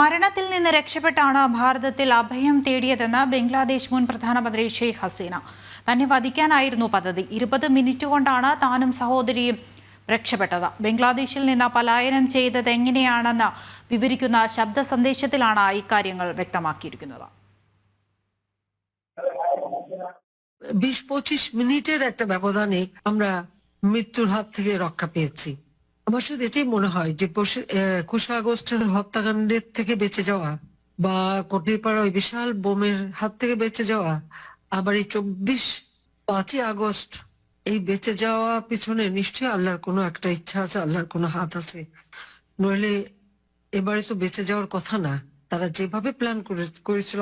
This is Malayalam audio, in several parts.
മരണത്തിൽ നിന്ന് രക്ഷപ്പെട്ടാണ് ഭാരതത്തിൽ അഭയം തേടിയതെന്ന് ബംഗ്ലാദേശ് മുൻ പ്രധാനമന്ത്രി ഷെയ്ഖ് ഹസീന തന്നെ വധിക്കാനായിരുന്നു പദ്ധതി ഇരുപത് മിനിറ്റ് കൊണ്ടാണ് താനും സഹോദരിയും രക്ഷപ്പെട്ടത് ബംഗ്ലാദേശിൽ നിന്ന് പലായനം ചെയ്തത് എങ്ങനെയാണെന്ന് വിവരിക്കുന്ന ശബ്ദ സന്ദേശത്തിലാണ് ഇക്കാര്യങ്ങൾ വ്യക്തമാക്കിയിരിക്കുന്നത് বিশ পঁচিশ মিনিটের একটা ব্যবধানে আমরা মৃত্যুর হাত থেকে রক্ষা পেয়েছি আমার শুধু এটাই মনে হয় যে একুশে আগস্টের হত্যাকাণ্ডের থেকে বেঁচে যাওয়া বা কটিরপাড়া ওই বিশাল বোমের হাত থেকে বেঁচে যাওয়া, আবার এই চব্বিশ পাঁচই আগস্ট এই বেঁচে যাওয়া পিছনে নিশ্চয়ই আল্লাহর কোনো একটা ইচ্ছা আছে, আল্লাহর কোনো হাত আছে। নইলে এবারে তো বেঁচে যাওয়ার কথা না, তারা যেভাবে প্ল্যান করেছিল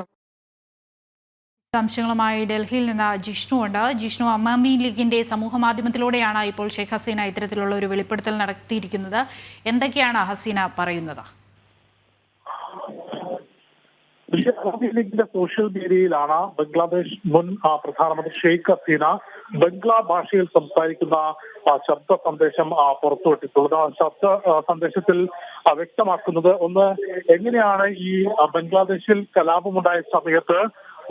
വിശദാംശങ്ങളുമായി ഡൽഹിയിൽ നിന്ന് ജിഷ്ണു ഉണ്ട്. ജിഷ്ണു അമ്മാമി ലീഗിന്റെ സമൂഹ മാധ്യമത്തിലൂടെയാണ് ഇപ്പോൾ ഷെയ്ഖ് ഹസീന ഇത്തരത്തിലുള്ള ഒരു വെളിപ്പെടുത്തൽ നടത്തിയിരിക്കുന്നത്. എന്തൊക്കെയാണ് ഹസീന പറയുന്നത്? അറബി ലീഗിന്റെ സോഷ്യൽ മീഡിയയിലാണ് ബംഗ്ലാദേശ് മുൻ പ്രധാനമന്ത്രി ഷെയ്ഖ് ഹസീന ബംഗ്ലാ ഭാഷയിൽ സംസാരിക്കുന്ന ശബ്ദ സന്ദേശം പുറത്തുവിട്ടിട്ടുള്ളത്. ആ ശബ്ദ സന്ദേശത്തിൽ വ്യക്തമാക്കുന്നത് ഒന്ന് എങ്ങനെയാണ് ഈ ബംഗ്ലാദേശിൽ കലാപമുണ്ടായ സമയത്ത്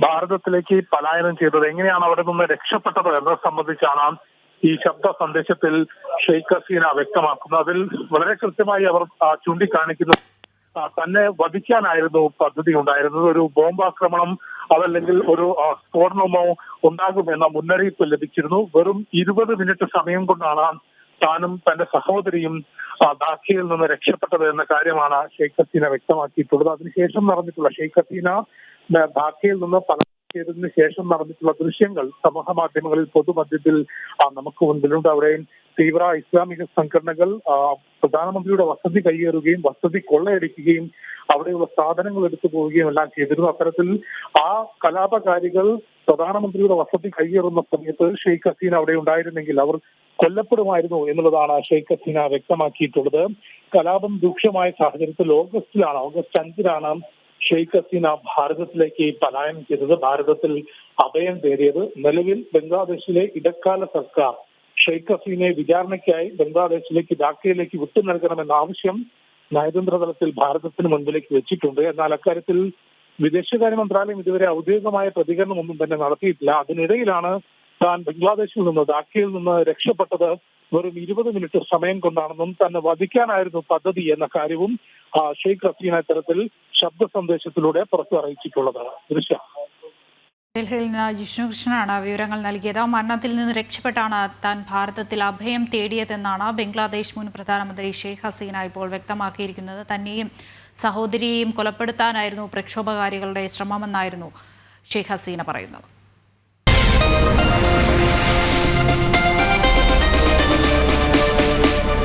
ഭാരതത്തിലേക്ക് പലായനം ചെയ്തത്? എങ്ങനെയാണ് അവിടെ നിന്ന് രക്ഷപ്പെട്ടത് എന്നത് സംബന്ധിച്ചാണ് ഈ ശബ്ദ സന്ദേശത്തിൽ ഷെയ്ഖ് ഹസീന വ്യക്തമാക്കുന്നത്. അതിൽ വളരെ കൃത്യമായി അവർ ചൂണ്ടിക്കാണിക്കുന്നത് തന്നെ വധിക്കാനായിരുന്നു പദ്ധതി ഉണ്ടായിരുന്നത് ഒരു ബോംബാക്രമണം അതല്ലെങ്കിൽ ഒരു സ്ഫോടനമോ ഉണ്ടാകുമെന്ന മുന്നറിയിപ്പ് ലഭിച്ചിരുന്നു. വെറും ഇരുപത് മിനിറ്റ് സമയം കൊണ്ടാണ് താനും തന്റെ സഹോദരിയും ദാഖിയിൽ നിന്ന് രക്ഷപ്പെട്ടത് എന്ന കാര്യമാണ് ഷെയ്ഖ് ഹസീന വ്യക്തമാക്കിയിട്ടുള്ളത്. അതിനുശേഷം നടന്നിട്ടുള്ള ഷെയ്ഖ് ഹസീന ദാഖിയിൽ നിന്ന് പല ചെയ്തതിനു ശേഷം നടന്നിട്ടുള്ള ദൃശ്യങ്ങൾ സമൂഹ മാധ്യമങ്ങളിൽ പൊതുമധ്യത്തിൽ നമുക്ക് മുൻപിലുണ്ട്. അവിടെയും തീവ്ര ഇസ്ലാമിക സംഘടനകൾ പ്രധാനമന്ത്രിയുടെ വസതി കൈയേറുകയും വസതി കൊള്ളയടിക്കുകയും അവിടെയുള്ള സാധനങ്ങൾ എടുത്തു പോവുകയും എല്ലാം ചെയ്തിരുന്നു. അത്തരത്തിൽ ആ കലാപകാരികൾ പ്രധാനമന്ത്രിയുടെ വസതി കൈയേറുന്ന സമയത്ത് ഷെയ്ഖ് ഹസീന അവിടെ ഉണ്ടായിരുന്നെങ്കിൽ അവർ കൊല്ലപ്പെടുമായിരുന്നു എന്നുള്ളതാണ് ഷെയ്ഖ് ഹസീന വ്യക്തമാക്കിയിട്ടുള്ളത്. കലാപം രൂക്ഷമായ സാഹചര്യത്തിൽ ഓഗസ്റ്റിലാണ് ഓഗസ്റ്റ് അഞ്ചിനാണ് ഷെയ്ഖ് ഹസീന ഭാരതത്തിലേക്ക് പലായനം ചെയ്തത്. ഭാരതത്തിൽ അഭയം തേടിയത് നിലവിൽ ബംഗ്ലാദേശിലെ ഇടക്കാല സർക്കാർ ഷെയ്ഖ് ഹസീനെ വിചാരണയ്ക്കായി ബംഗ്ലാദേശിലേക്ക് ധാക്കയിലേക്ക് വിട്ടു നൽകണമെന്ന ആവശ്യം നയതന്ത്ര തലത്തിൽ ഭാരതത്തിന് മുൻപിലേക്ക് വെച്ചിട്ടുണ്ട്. എന്നാൽ അക്കാര്യത്തിൽ വിദേശകാര്യ മന്ത്രാലയം ഇതുവരെ ഔദ്യോഗികമായ പ്രതികരണമൊന്നും തന്നെ നടത്തിയിട്ടില്ല. അതിനിടയിലാണ് താൻ ബംഗ്ലാദേശിൽ നിന്ന് ധാക്കയിൽ നിന്ന് രക്ഷപ്പെട്ടത് വെറും ഇരുപത് മിനിറ്റ് സമയം കൊണ്ടാണെന്നും തന്നെ വധിക്കാനായിരുന്നു പദ്ധതി എന്ന കാര്യവും ഷെയ്ഖ് ഹസീന ഇത്തരത്തിൽ ശബ്ദ സന്ദേശത്തിലൂടെ പുറത്തു അറിയിച്ചിട്ടുള്ളത് ദൃശ്യ. ഡൽഹിയിൽ നിന്ന് ജിഷ്ണുകൃഷ്ണനാണ് വിവരങ്ങൾ നൽകിയത്. മരണത്തിൽ നിന്ന് രക്ഷപ്പെട്ടാണ് താൻ ഭാരതത്തിൽ അഭയം തേടിയതെന്നാണ് ബംഗ്ലാദേശ് മുൻ പ്രധാനമന്ത്രി ഷെയ്ഖ് ഹസീന ഇപ്പോൾ വ്യക്തമാക്കിയിരിക്കുന്നത്. തന്നെയും സഹോദരിയെയും കൊലപ്പെടുത്താനായിരുന്നു പ്രക്ഷോഭകാരികളുടെ ശ്രമമെന്നായിരുന്നു ഷെയ്ഖ് ഹസീന പറയുന്നത്.